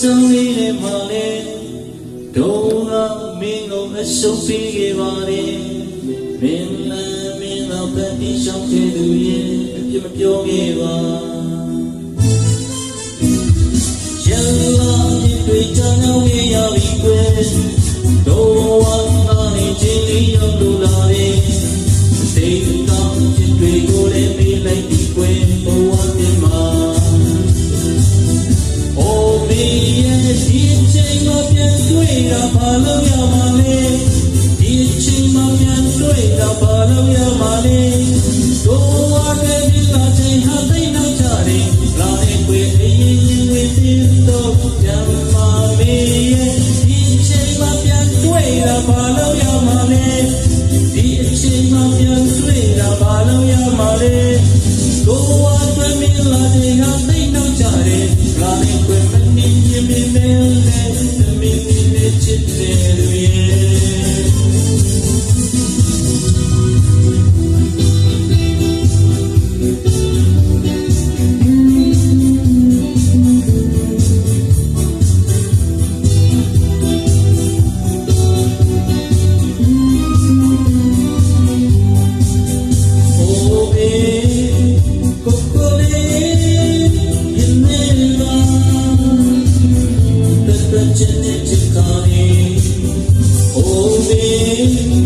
ကြောင်းလေးနဲ့ပါလေဒုံကမင်းကိုအရှုံးပေးခဲ့ပါလေမင်းလည်းမင်းတော့ဖက်ပြီးရှောင်းတဲ့သူရဲ့အပြစ်မပြောခဲ့ပါ တွေ့တာဘာလို့ရမှာလဲဒီချိန်မှာပြန်တွေ့တာဘာလို့ရမှာလဲဒိုးဝါတဲ့ဒီလာချိန်ဟာသိနောက်ကြတယ်လာတဲ့ကွယ်အရင်ရင်ဝင်ပြီးတော့ပြန်มาမေရဲ့ဒီချိန်မှာပြန်တွေ့တာဘာလို့ရမှာလဲဒီအချိန်မှာပြန်တွေ့တာဘာလို့ရမှာလဲကိုယ်ဝါတွင်မလာတဲ့ဟာသိနောက်ကြတယ်လာတဲ့ကွယ်မနေရင်မင်းနဲ့မင်းနဲ့ ချစ် Oh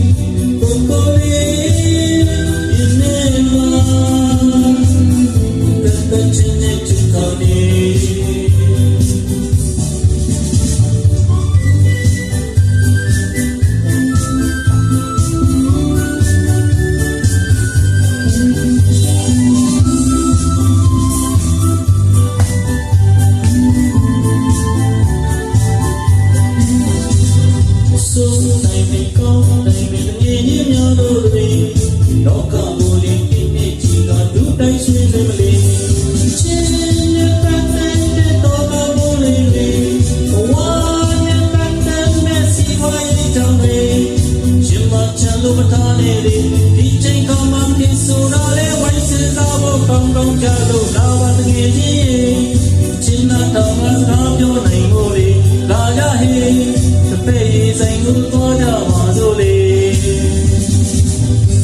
နေတယ်ဒီချိန်ကောင်းမှမင်းဆိုတော့လေဝိုင်းစင်စားဖို့ကောင်းကောင်းကြလို့လာပါတကယ်ကြီးချင်းနာတော်မှာ